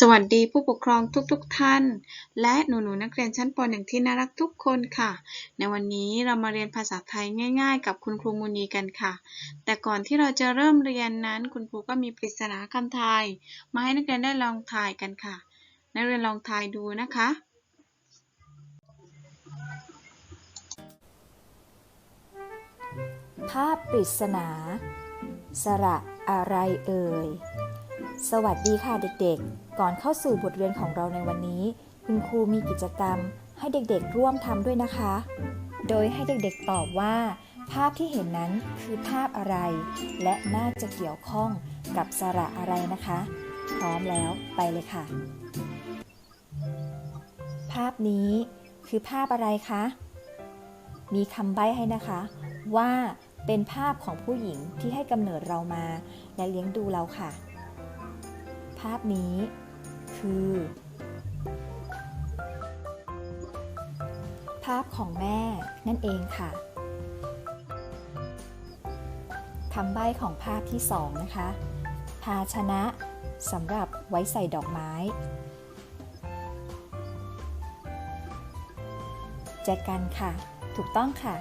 สวัสดีผู้ปกครองทุกๆทท่าน และหนูๆนักเรียนชั้นป .1 ที่น่ารักทุกคนค่ะ ในวันนี้เรามาเรียนภาษาไทยง่าย ๆ กับคุณครูมูนีกันค่ะ แต่ก่อนที่เราจะเริ่มเรียนนั้น คุณครูก็มีปริศนาคำทายมาให้นักเรียนได้ลองทายกันค่ะ นักเรียนลองทายดูนะคะ ภาพปริศนา สระอะไรเอ่ย สวัสดีค่ะเด็กๆ ก่อนเข้าสู่บทเรียนของเราในวันนี้ คุณครูมีกิจกรรม ให้เด็กๆร่วมทำด้วยนะคะ โดยให้เด็กๆตอบว่า ภาพที่เห็นนั้นคือภาพอะไร และน่าจะเกี่ยวข้องกับสระอะไรนะคะ พร้อมแล้วไปเลยค่ะ ภาพนี้คือภาพอะไรคะ มีคำใบ้ให้นะคะ ว่าเป็นภาพของผู้หญิงที่ให้กำเนิดเรามา และเลี้ยงดูเราค่ะ ภาพนี้ คือ ภาพของแม่นั่นเองค่ะคำใบ้ของภาพที่สองนะคะ ภาชนะสำหรับไว้ใส่ดอกไม้ แจกันค่ะ ถูกต้องค่ะ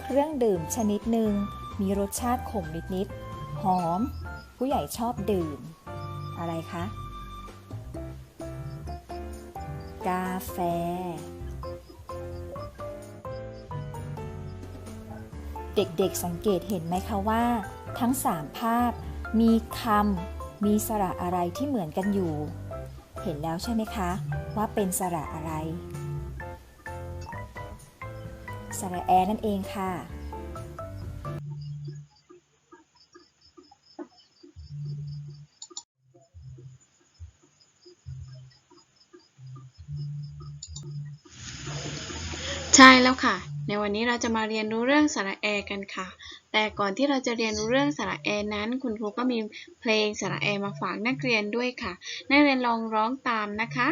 เครื่องดื่มชนิดหนึ่งมีรสชาติขมนิดๆหอม ผู้ใหญ่ชอบดื่ม อะไรคะ กาแฟ เด็กๆสังเกตเห็นไหมคะว่า ทั้ง3ภาพมีคำมีสระอะไรที่เหมือนกันอยู่ เห็นแล้วใช่ไหมคะ ว่าเป็นสระอะไร สระแอนั่นเองค่ะ ใช่แล้วค่ะ ในวันนี้เราจะมาเรียนรู้เรื่องสระแอกันค่ะ แต่ก่อนที่เราจะเรียนรู้เรื่องสระแอนั้น คุณครูก็มีเพลงสระแอมาฝากนักเรียนด้วยค่ะ นักเรียนลองร้องตามนะคะ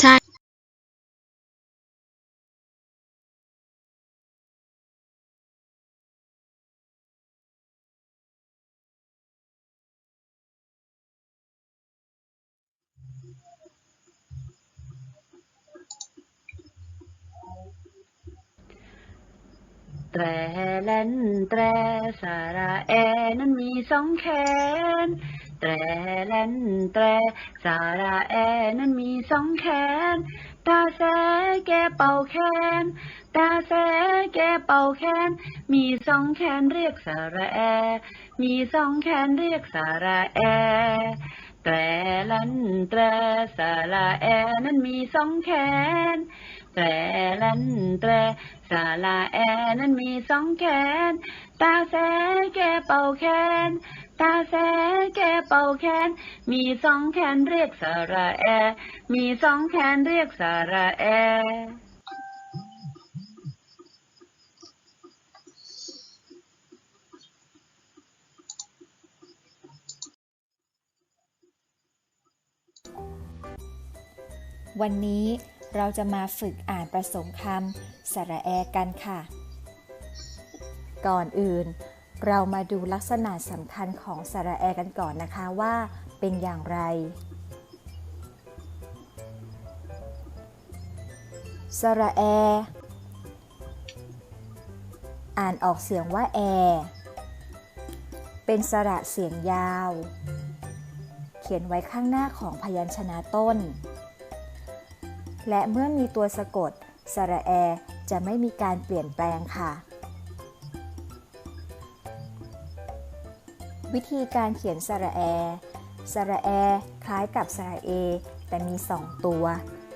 ใช่ แตรแล่นแตรสาระแอนั้นมีสองแขน แตรแล่นแตรสาระแอนั้นมีสองแขน ตาแสแกเป่าแคนตาแสแกเป่าแคนมีสองแขนเรียกสาระแอ มีสองแขนเรียกสาระแอแตรลันแตรสาระแอนั้นมีสองแขน แตรลันแตรสาระแอนั้นมีสองแขน ตาแสแกเป่าแคนตาแสแกเป่าแคนมีสองแขนเรียกสาระแอ มีสองแขนเรียกสาระแอวันนี้ เราจะมาฝึกอ่านผสมคำสระแอกันค่ะ ก่อนอื่น เรามาดูลักษณะสำคัญของสระแอกันก่อนนะคะว่าเป็นอย่างไร สระแอ อ่านออกเสียงว่าแอ เป็นสระเสียงยาว เขียนไว้ข้างหน้าของพยัญชนะต้น และเมื่อมีตัวสะกด สระแอ จะไม่มีการเปลี่ยนแปลงค่ะ วิธีการเขียนสระแอ สระแอ คล้ายกับสระเอ แต่มี 2 ตัว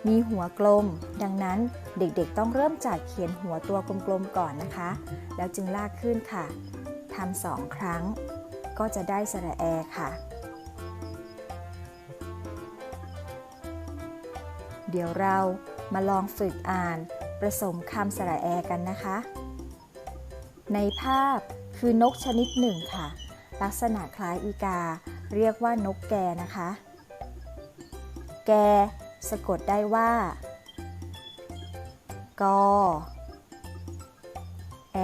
มีหัวกลม ดังนั้นเด็กๆต้องเริ่มจากเขียนหัวตัวกลมๆก่อนนะคะ แล้วจึงลากขึ้นค่ะทำสองครั้ง ก็จะได้สระแอค่ะ เดี๋ยวเรามาลองฝึกอ่านผสมคำสระแอกันนะคะ ในภาพคือนกชนิดหนึ่งค่ะ ลักษณะคล้ายอีกา เรียกว่านกแกนะคะ แก สะกดได้ว่า กอ แอ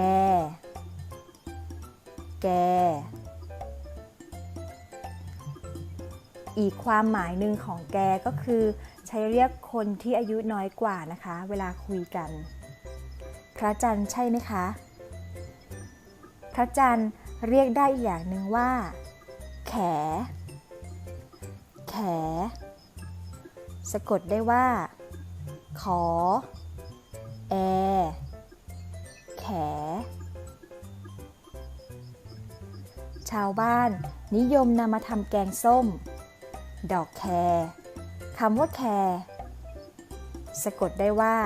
แก อีกความหมายหนึ่งของแกก็คือ ใช้เรียกคนที่อายุน้อยกว่านะคะ เวลาคุยกัน พระจันทร์ใช่ไหมคะ พระจันทร์เรียกได้อีกอย่างหนึ่งว่า แข แข สะกดได้ว่า ขอ แอ แข ชาวบ้านนิยมนำมาทำแกงส้ม ดอกแคร คำว่าแคร์สะกดได้ว่า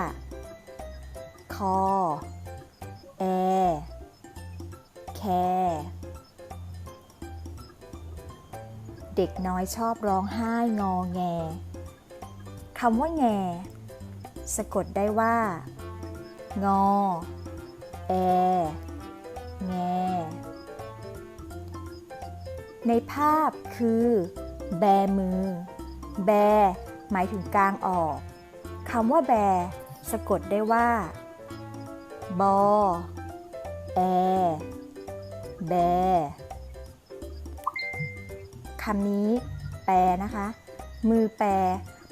คอแอแคร์เด็กน้อยชอบร้องไห้งอแงคำว่าแง สะกดได้ว่า งอ แอ แง ในภาพคือ แบมือ แบ หมายถึงกลางออก คำว่าแบ สะกดได้ว่า บอ แอ แบ คำนี้ แปลนะคะ มือแปล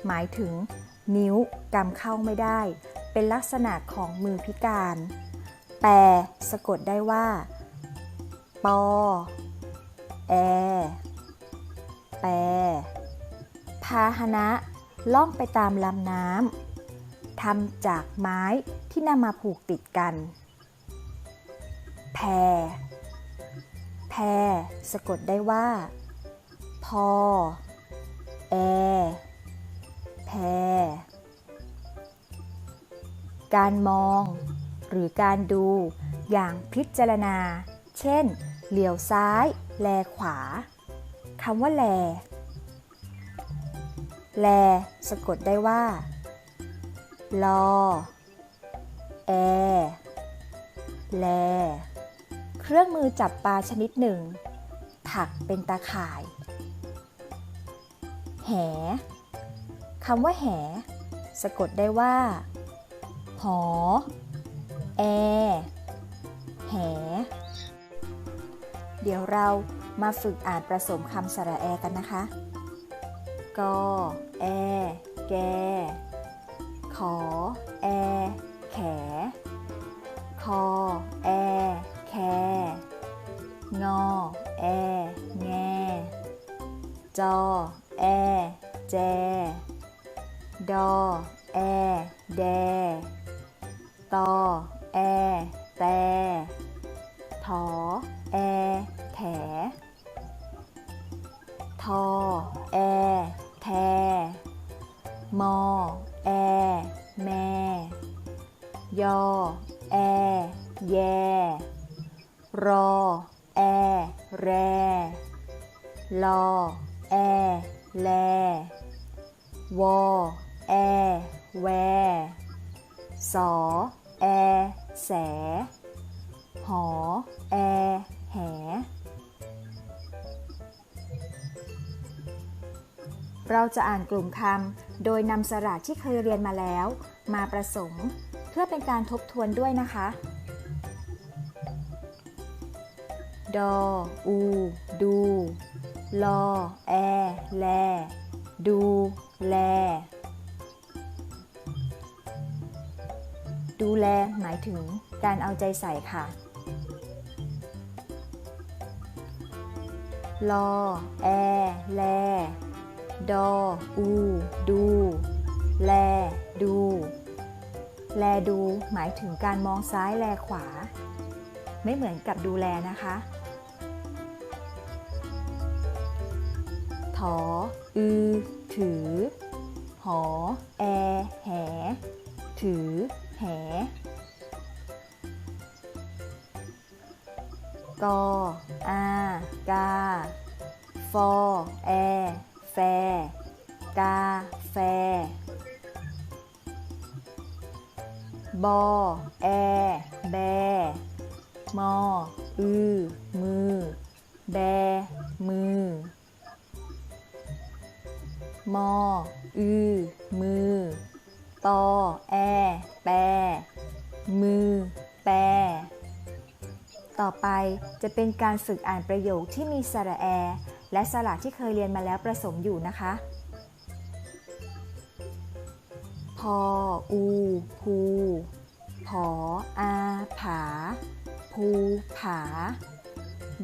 หมายถึง นิ้วกำเข้าไม่ได้ เป็นลักษณะของมือพิการ แปล สะกดได้ว่า ปอ แอ แปร พาหนะล่องไปตามลำน้ำทำจากไม้ที่นำมาผูกติดกัน แพรแพรสะกดได้ว่า พอ แอ แพรการมอง หรือการดูอย่างพิจารณา เช่น เหลียวซ้าย แลขวา คำว่าแล แล สะกดได้ว่า ลอ แอ แล เครื่องมือจับปลาชนิดหนึ่ง ถักเป็นตาข่าย แห คำว่าแห สะกดได้ว่า หอ แอ แห เดี๋ยวเรามาฝึกอ่านผสมคำสระแอกันนะคะ กอแอ แทมอแอแมยอแอแยรอแอแรลอแอแลวอแอแวสอแอแสหอแอแห เราจะอ่านกลุ่มคำโดยนำสระที่เคยเรียนมาแล้ว มาผสมเพื่อเป็นการทบทวนด้วยนะคะ ดอ อู ดู ลอ แอ แล ดู แล ดูแลหมายถึงการเอาใจใส่ค่ะ ลอ แอ แล ดอ อู ดู แล ดู แลดู หมายถึงการมองซ้ายแลขวา ไม่เหมือนกับดูแลนะคะ ถอ อือ ถือ หอ แอ แห ถือ แหกออากาฟอแอ แฟ กาแฟ บอ แอ แบ มอ อือ มือ แบ มือ มอ อือ มือ ตอ แอ แป มือ แปต่อไปจะเป็นการฝึกอ่านประโยคที่มีสระแอ และสระที่เคยเรียนมาแล้วผสมอยู่นะคะ พอ อู ภูผอ อา ผา ภูผา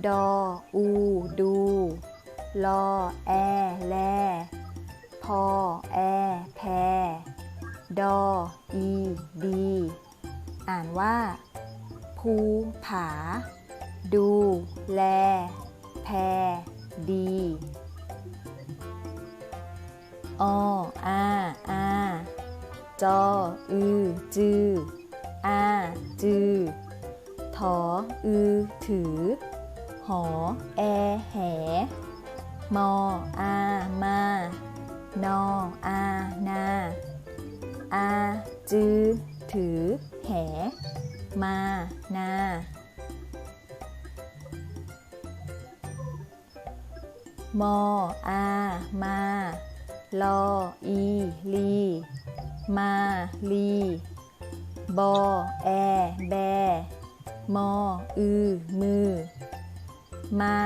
ดอ อู ดูลอ แอ แล พอ แอ แพ ดอ อี ดี อ่านว่า ภูผา ดู แล แพ ดีออาอจออือจืออาจือถออือถือ หอ แอ แห มออา มา นอ อา นา อา จือ ถือ แห มา นา มออา มา ลอ อี ลี มาลี บอ แอ แบ มอ อือ มือ มา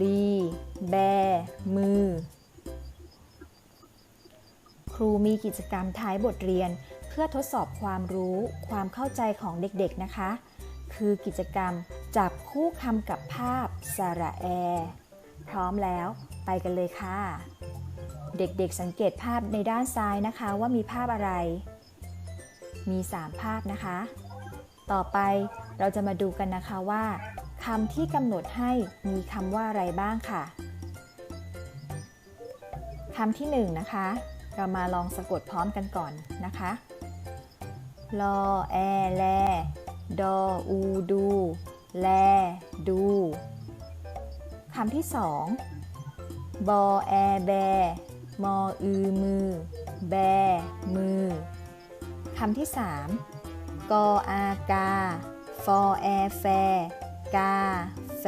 ลี แบ มือ ครูมีกิจกรรมท้ายบทเรียนเพื่อทดสอบความรู้ความเข้าใจของเด็กๆนะคะ คือกิจกรรมจับคู่คำกับภาพสระแอ พร้อมแล้ว ไปกันเลยค่ะ เด็กๆสังเกตภาพในด้านซ้ายนะคะว่ามีภาพอะไร มี 3 ภาพนะคะ ต่อไปเราจะมาดูกันนะคะว่าคำที่กำหนดให้มีคำว่าอะไรบ้างค่ะคำที่1นนะคะ เรามาลองสะกดพร้อมกันก่อนนะคะลอแอแลดออูดู แล ดู คำที่สอง บอแอแบ มออือมือ แบ มือ คำที่สามกออากา ฟอแอแฟ กา แฟ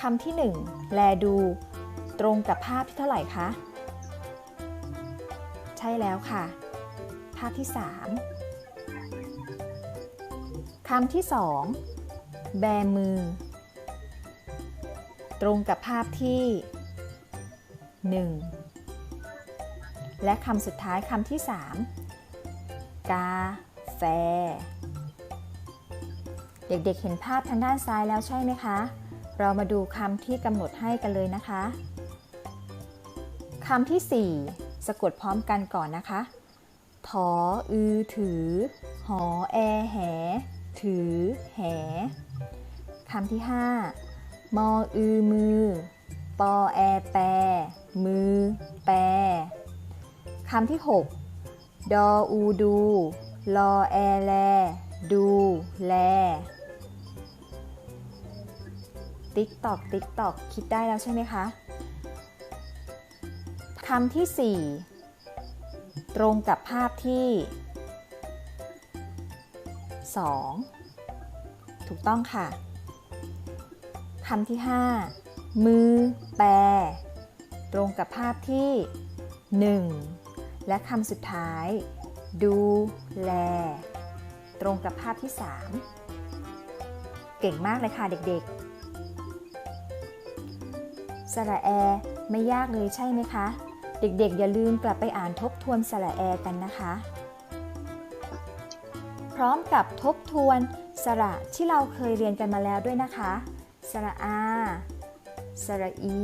คำที่หนึ่งแลดู ตรงกับภาพที่เท่าไหร่คะ ใช่แล้วค่ะ ภาพที่3คำที่2แบมือ ตรงกับภาพที่ 1 และคำสุดท้ายคำที่ 3 กาแฟ เด็กๆเห็นภาพทางด้านซ้ายแล้วใช่ไหมคะ เรามาดูคำที่กำหนดให้กันเลยนะคะคำที่ 4 สะกดพร้อมกันก่อนนะคะถออือถือ หอแอแห ถือแหคำที่ 5 มออือมือ ปอแอแปมือ แปคำที่ 6 ดออูดู ลอแอแล ดูแล ติ๊กตอกติ๊กตอกคิดได้แล้วใช่ไหมคะคำที่ 4 ตรงกับภาพที่ 2 ถูกต้องค่ะำที่ 5 มือ แปร ตรงกับภาพที่ 1 และคำสุดท้าย ดูแล ตรงกับภาพที่ 3 เก่งมากเลยค่ะเด็กๆ สระแอ ไม่ยากเลยใช่ไหมคะ เด็กๆ อย่าลืมกลับไปอ่านทบทวนสระแอกันนะคะ พร้อมกับทบทวนสระที่เราเคยเรียนกันมาแล้วด้วยนะคะ สระอา สระอี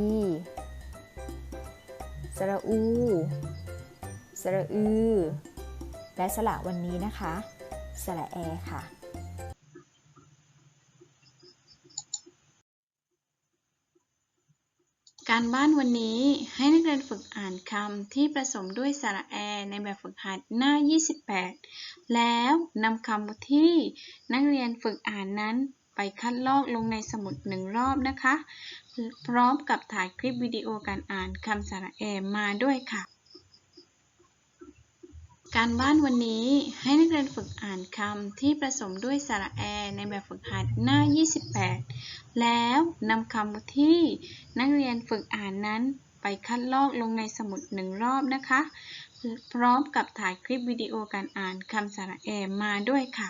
สระอู สระอือ และสระวันนี้นะคะ สระแอค่ะ การบ้านวันนี้ให้นักเรียนฝึกอ่านคำที่ผสมด้วยสระแอในแบบฝึกหัดหน้า 28 แล้วนำคำที่นักเรียนฝึกอ่านนั้น ไปคัดลอกลงในสมุดหนึ่งรอบนะคะ พร้อมกับถ่ายคลิปวิดีโอการอ่านคำสระแอมาด้วยค่ะ การบ้านวันนี้ให้นักเรียนฝึกอ่านคำที่ผสมด้วยสระแอในแบบฝึกหัดหน้า 28 แล้วนำคำที่นักเรียนฝึกอ่านนั้นไปคัดลอกลงในสมุดหนึ่งรอบนะคะ พร้อมกับถ่ายคลิปวิดีโอการอ่านคำสระแอมาด้วยค่ะ